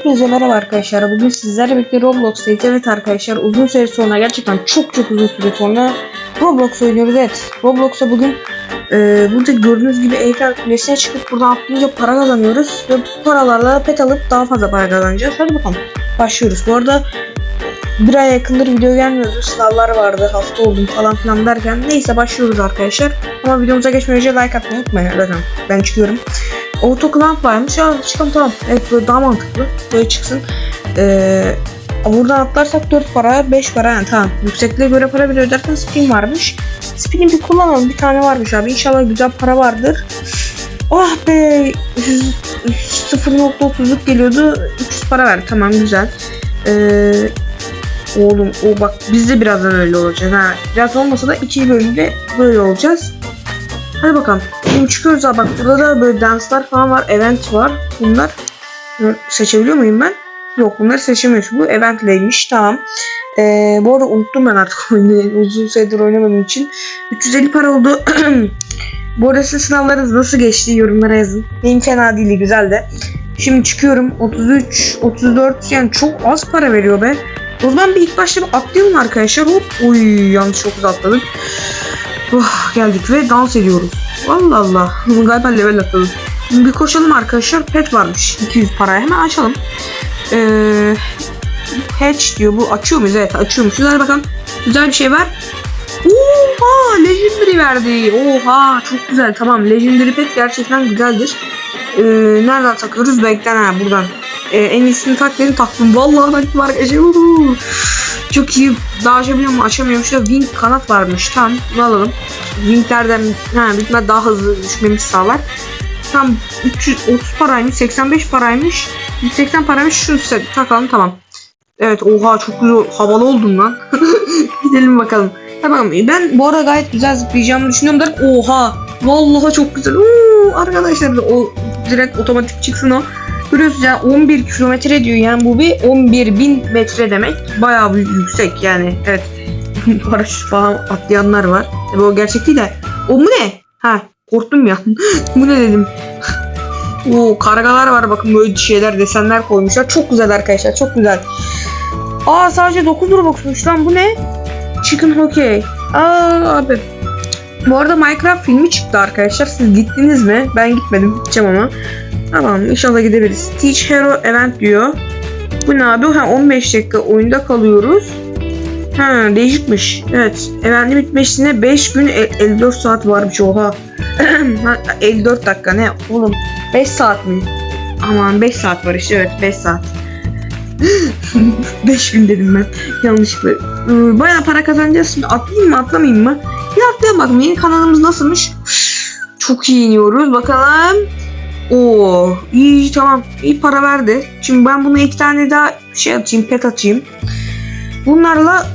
Hepinize merhaba arkadaşlar. Bugün sizlerle birlikte Roblox'tayız. Evet arkadaşlar uzun süre sonra gerçekten çok çok uzun süre sonra Roblox oynuyoruz. Evet Roblox'a bugün e, burada gördüğünüz gibi Eiffel Kulesi'ne çıkıp buradan atlayınca para kazanıyoruz. Ve bu paralarla pet alıp daha fazla para kazanacağız. Hadi bakalım başlıyoruz. Bu arada bir ay yakındır video gelmiyordu. Sınavlar vardı. Hasta oldum falan filan derken. Neyse başlıyoruz arkadaşlar. Ama videomuza geçmeden önce like atmayı unutmayın. Zaten ben çıkıyorum. Autoclamp varmış. Ya çıkalım tamam. Evet böyle daha mantıklı. Böyle çıksın. Ee, buradan atlarsak 4 para 5 para yani tamam. Yüksekliğe göre para bile öderken spin varmış. Spin'i bir kullanalım. Bir tane varmış abi. İnşallah güzel para vardır. Oh be 100 0.30'luk geliyordu. 300 para verdi. Tamam güzel. Ee, oğlum o bak biz de birazdan öyle olacağız ha. Biraz olmasa da iki bölümde böyle olacağız. Hadi bakalım. Şimdi çıkıyoruz abi. Bak burada da böyle danslar falan var. Event var. Bunlar Bunları seçebiliyor muyum ben? Yok bunları seçemiyorsun. Bu eventleymiş. Tamam. Ee, bu arada unuttum ben artık oyunu. Uzun süredir oynamadığım için. 350 para oldu. bu arada sizin sınavlarınız nasıl geçti? Yorumlara yazın. Benim fena değildi. Güzel de. Şimdi çıkıyorum. 33, 34 yani çok az para veriyor be. O zaman bir ilk başta bir atlayalım arkadaşlar. Hop. Uy yanlış çok atladık. Oh, geldik ve dans ediyoruz. Allah Allah. Galiba level atladık. Şimdi bir koşalım arkadaşlar. Pet varmış. 200 paraya. Hemen açalım. Ee, hatch diyor. Bu açıyor muyuz? Evet açıyormuşuz. Hadi bakalım. Güzel bir şey var. Oha! Legendary verdi. Oha! Çok güzel. Tamam. Legendary pet gerçekten güzeldir. Ee, nereden takıyoruz? Bank'ten ha buradan. Ee, en iyisini tak dedim taktım. Vallahi arkadaşlar. Uhu. Çok iyi. Daha açabiliyor mu? Açamıyorum. Şurada wing kanat varmış. Tamam. Bunu alalım. Winglerden ha, bitme daha hızlı düşmemizi sağlar. Tam 330 paraymış. 85 paraymış. 180 paraymış. Şunu size takalım tamam. Evet oha çok güzel havalı oldum lan. Gidelim bakalım. Tamam ben bu arada gayet güzel zıplayacağımı düşünüyorum der. Oha vallahi çok güzel. Oo, arkadaşlar o direkt otomatik çıksın o. Görüyorsunuz yani 11 kilometre diyor yani bu bir 11 bin metre demek. Bayağı bir yüksek yani evet. Paraşüt falan atlayanlar var. Tabii o gerçek değil de. O mu ne? Ha korktum ya. bu ne dedim. Oo kargalar var bakın böyle şeyler desenler koymuşlar. Çok güzel arkadaşlar çok güzel. Aa sadece 9 Robux'muş lan bu ne? Chicken Hockey. Aa abi. Bu arada Minecraft filmi çıktı arkadaşlar. Siz gittiniz mi? Ben gitmedim. Gideceğim ama. Tamam inşallah gidebiliriz. Teach Hero Event diyor. Bu ne abi? Ha 15 dakika oyunda kalıyoruz. Ha değişikmiş. Evet. Eventin bitmesine 5 gün el- 54 saat varmış oha. Ha, 54 dakika ne oğlum? 5 saat mi? Aman 5 saat var işte evet 5 saat. 5 gün dedim ben. Yanlışlıkla. Ee, Bayağı para kazanacağız şimdi. Atlayayım mı atlamayayım mı? Bir atlayalım bakalım. Yeni kanalımız nasılmış? Çok iyi iniyoruz. Bakalım. Oo, iyi tamam. İyi para verdi. Şimdi ben bunu iki tane daha şey atayım, pet atayım. Bunlarla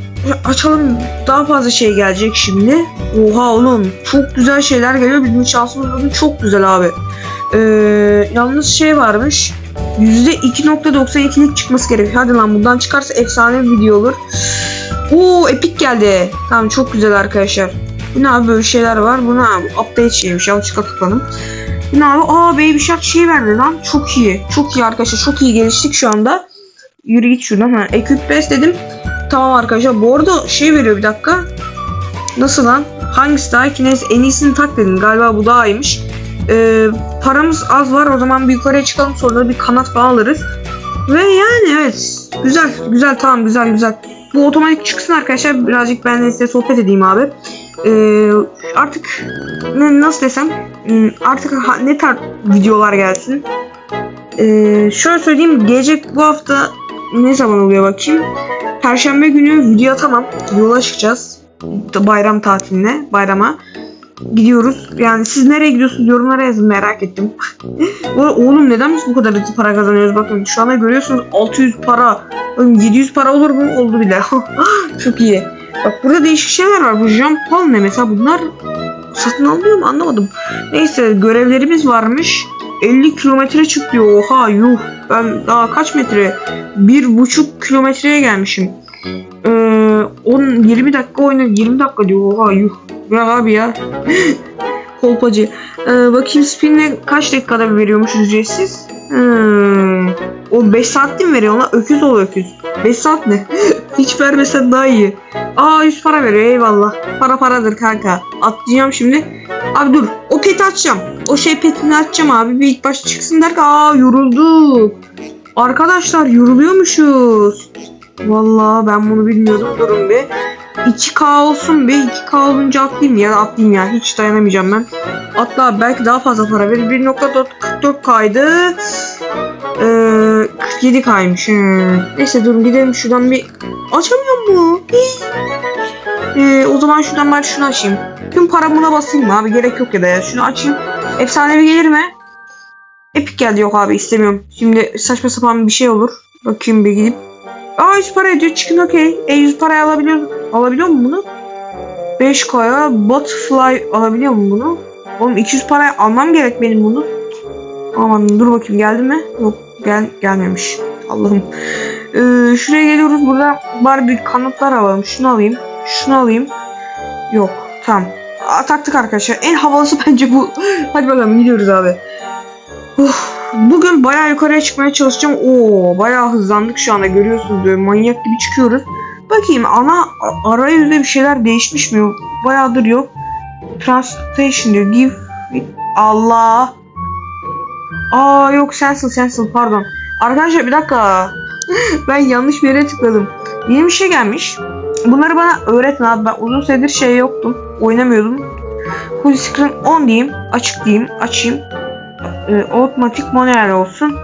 açalım. Daha fazla şey gelecek şimdi. Oha oğlum. Çok güzel şeyler geliyor. Bizim şansımız bugün çok güzel abi. Ee, yalnız şey varmış. %2.92'lik çıkması gerekiyor. Hadi lan bundan çıkarsa efsane bir video olur. Oo epik geldi. Tamam çok güzel arkadaşlar. Bu abi böyle şeyler var. Bu ne abi? Update şeymiş. Yanlışlıkla tıkladım. Bu ne abi? Aa Baby Shark şey verdi lan. Çok iyi. Çok iyi arkadaşlar. Çok iyi geliştik şu anda. Yürü git şuradan. Ha, Equip Best dedim. Tamam arkadaşlar. Bu arada şey veriyor bir dakika. Nasıl lan? Hangisi daha iyi? Neyse en iyisini tak dedim. Galiba bu daha iyiymiş. Ee, paramız az var. O zaman bir yukarıya çıkalım. Sonra bir kanat falan alırız. Ve yani evet. Güzel. Güzel tamam güzel güzel. Bu otomatik çıksın arkadaşlar. Birazcık ben de size sohbet edeyim abi. Ee, artık nasıl desem hmm, artık ne tarz videolar gelsin. Ee, şöyle söyleyeyim gelecek bu hafta ne zaman oluyor bakayım. Perşembe günü video atamam. Yola çıkacağız. Bayram tatiline, bayrama gidiyoruz. Yani siz nereye gidiyorsunuz yorumlara yazın merak ettim. Oğlum neden biz bu kadar para kazanıyoruz bakın. Şu anda görüyorsunuz 600 para. Oğlum 700 para olur mu? Oldu bile. Çok iyi. Bak burada değişik şeyler var. Bu jump pal ne mesela bunlar satın alınıyor mu anlamadım. Neyse görevlerimiz varmış. 50 kilometre çık diyor. Oha yuh. Ben daha kaç metre? Bir buçuk kilometreye gelmişim. Ee, 10 20 dakika oyna 20 dakika diyor. Oha yuh. Bırak abi ya. Kolpacı. Ee, bakayım spinle kaç dakikada veriyormuş ücretsiz? Hmm. O 5 saat mi veriyor ona? Öküz ol öküz. 5 saat ne? Hiç vermesen daha iyi. Aa 100 para veriyor eyvallah. Para paradır kanka. Atlayacağım şimdi. Abi dur o peti açacağım. O şey petini açacağım abi. Bir ilk başta çıksın der ki aa yorulduk. Arkadaşlar yoruluyormuşuz. Vallahi ben bunu bilmiyordum. Durun bir. 2K olsun be. 2K olunca atlayayım ya atlayayım ya. Hiç dayanamayacağım ben. Atla belki daha fazla para verir. 1.44K'ydı. Ee, 47K'ymış. Hmm. Neyse durun gidelim şuradan bir. Açamıyor mu? Ee, o zaman şuradan bari şunu açayım. Tüm paramı buna basayım abi? Gerek yok ya da ya. Şunu açayım. Efsanevi gelir mi? Epic geldi yok abi istemiyorum. Şimdi saçma sapan bir şey olur. Bakayım bir gidip. Aa 100 para ediyor. Çıkın okey. E 100 paraya alabiliyor, alabiliyor mu bunu? 5K'ya Butterfly alabiliyor mu bunu? Oğlum 200 paraya almam gerek benim bunu. Aman dur bakayım geldi mi? Yok gel gelmemiş. Allah'ım. Ee, şuraya geliyoruz. Burada bari bir kanıtlar alalım. Şunu alayım. Şunu alayım. Yok. Tamam. Aa, taktık arkadaşlar. En havalısı bence bu. Hadi bakalım gidiyoruz abi. Uf, bugün bayağı yukarıya çıkmaya çalışacağım. Oo, bayağı hızlandık şu anda görüyorsunuz böyle manyak gibi çıkıyoruz. Bakayım ana arayüzde bir şeyler değişmiş mi? Bayağıdır yok. Transportation diyor. Give Allah. Aa yok sensin sensin pardon. Arkadaşlar bir dakika. ben yanlış bir yere tıkladım. Yeni bir şey gelmiş. Bunları bana öğretin abi. Ben uzun süredir şey yoktum. Oynamıyordum. Full screen on diyeyim. Açık diyeyim. Açayım. Ee, otomatik manuel olsun.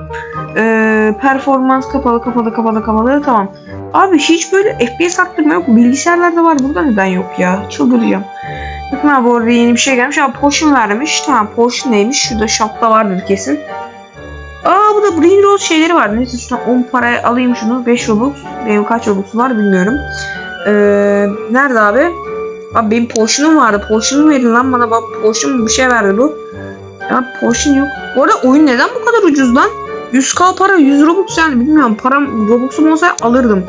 Ee, performans kapalı kapalı kapalı kapalı tamam. Abi hiç böyle FPS arttırma yok. Bilgisayarlarda var. Burada neden yok ya? Çıldıracağım. Bakın abi orada yeni bir şey gelmiş. Abi potion vermiş. Tamam potion neymiş? Şurada shopta vardır kesin. Aa bu da Green Rose şeyleri var. Neyse şuradan 10 paraya alayım şunu. 5 Robux. Benim kaç Robux var bilmiyorum. Ee, nerede abi? Abi benim potion'um vardı. Potion'um verin lan bana. Bak potion bir şey verdi bu. Ya potion yok. Bu arada oyun neden bu kadar ucuz lan? 100k para 100 Robux yani bilmiyorum. Param Robux'um olsa alırdım.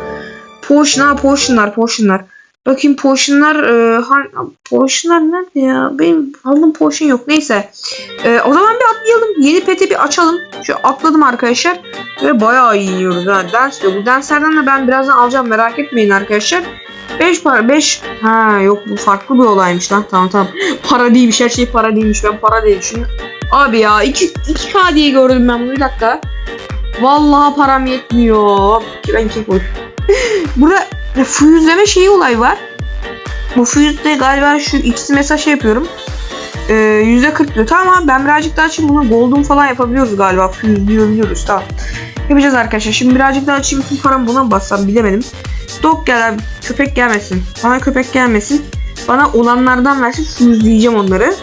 Potion ha potionlar potionlar. Bakayım potionlar e, potionlar nerede ya? Benim aldığım potion yok. Neyse. E, o zaman bir atlayalım. Yeni peti bir açalım. Şu atladım arkadaşlar. Ve bayağı iyi yiyoruz ha. Ders diyor. Bu derslerden de ben birazdan alacağım. Merak etmeyin arkadaşlar. 5 para 5 ha yok bu farklı bir olaymış lan tamam tamam para değilmiş her şey para değilmiş ben para değil şimdi abi ya 2 2k diye gördüm ben bunu bir dakika. Vallahi param yetmiyor. Ben iki koy. Burada füyüzleme şeyi olay var. Bu füyüzde galiba şu ikisi mesaj şey yapıyorum. Ee, %40 diyor. Tamam ben birazcık daha açayım. Bunu golden falan yapabiliyoruz galiba. Füyüzleyebiliyoruz. Tamam. Yapacağız arkadaşlar. Şimdi birazcık daha açayım. Bütün paramı buna bassam bilemedim. Dog gel abi. Köpek gelmesin. Bana köpek gelmesin. Bana olanlardan versin. Füzleyeceğim onları.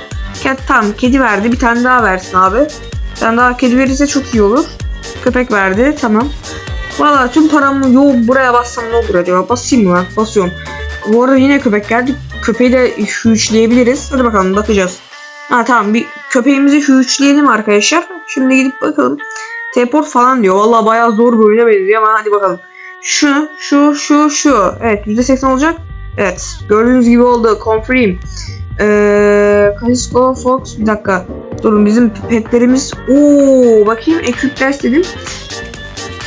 Ket, tamam kedi verdi. Bir tane daha versin abi. Bir tane daha kedi verirse çok iyi olur. Köpek verdi. Tamam. Valla tüm paramı yo buraya bassam ne olur acaba? Basayım mı ben? Basıyorum. Bu arada yine köpek geldi. Köpeği de hüçleyebiliriz. Hadi bakalım bakacağız. Ha tamam bir köpeğimizi hüçleyelim arkadaşlar. Şimdi gidip bakalım. Teleport falan diyor. Valla bayağı zor bir oyuna benziyor ama hadi bakalım. Şu, şu, şu, şu. Evet %80 olacak. Evet. Gördüğünüz gibi oldu. Confirm. Ee, Kalisko Fox. Bir dakika. Durun bizim petlerimiz. Oo, bakayım. Equip dedim.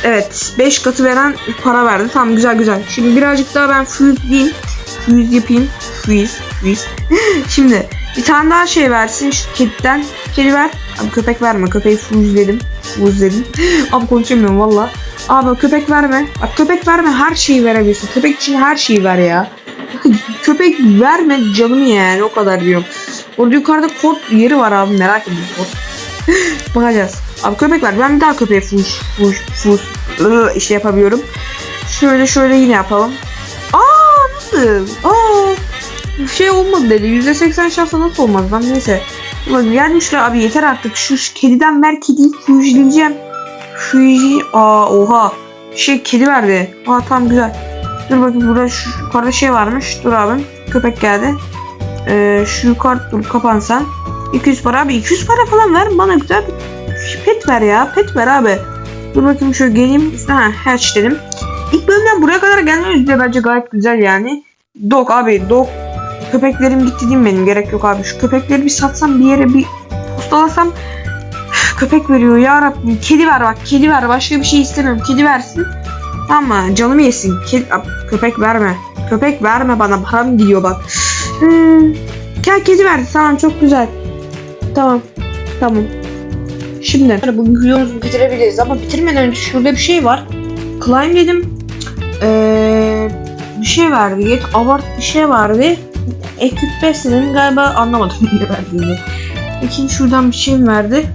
Evet. 5 katı veren para verdi. Tamam güzel güzel. Şimdi birazcık daha ben diyeyim. Fuse yapayım. Fuse. Fuse. Şimdi bir tane daha şey versin şu kediden. Kedi ver. Abi köpek verme. Köpeği. Fuse dedim. Abi konuşamıyorum valla. Abi köpek verme. Bak köpek verme her şeyi verebilirsin. Köpek için her şeyi ver ya. köpek verme canımı yani o kadar diyorum. Orada yukarıda kod yeri var abi merak ediyorum kod. Bakacağız. Abi köpek ver. Ben bir daha köpeğe fuş fuş fuş ıı, işte yapabiliyorum. Şöyle şöyle yine yapalım. Aa nasıl? Aa şey olmadı dedi. %80 şansla nasıl olmaz lan neyse. Ulan şuraya abi yeter artık. Şu kediden ver kediyi fuşlayacağım. Fuji aa oha. Şey kedi verdi. Aa tamam güzel. Dur bakayım burada şu yukarıda şey varmış. Dur abim. Köpek geldi. Ee, şu yukarı dur kapansan. 200 para abi 200 para falan ver bana güzel bir pet ver ya pet ver abi. Dur bakayım şöyle geleyim. Ha hatch dedim. İlk bölümden buraya kadar gelmemiz de bence gayet güzel yani. Dog abi dog köpeklerim gitti değil mi benim? Gerek yok abi. Şu köpekleri bir satsam bir yere bir postalasam köpek veriyor ya Rabbim. Kedi ver bak kedi ver. Başka bir şey istemiyorum. Kedi versin. Mı? Canımı yesin. Kedi, köpek verme. Köpek verme bana. Param gidiyor bak. Hmm. Gel kedi verdi. Tamam çok güzel. Tamam. Tamam. Şimdi bugün videomuzu bitirebiliriz ama bitirmeden önce şurada bir şey var. Climb dedim. Ee, bir şey verdi. Get abart bir şey verdi. Ekip dedim galiba anlamadım ne verdiğini. Bakayım şuradan bir şey mi verdi?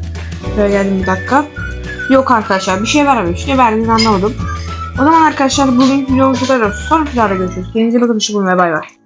Şöyle geldim bir dakika. Yok arkadaşlar bir şey vermemiş. Ne verdiğini anlamadım. O zaman arkadaşlar bugün videomuz bu kadar. Sonraki videoda görüşürüz. Kendinize bakın. Hoşçakalın ve bay bay.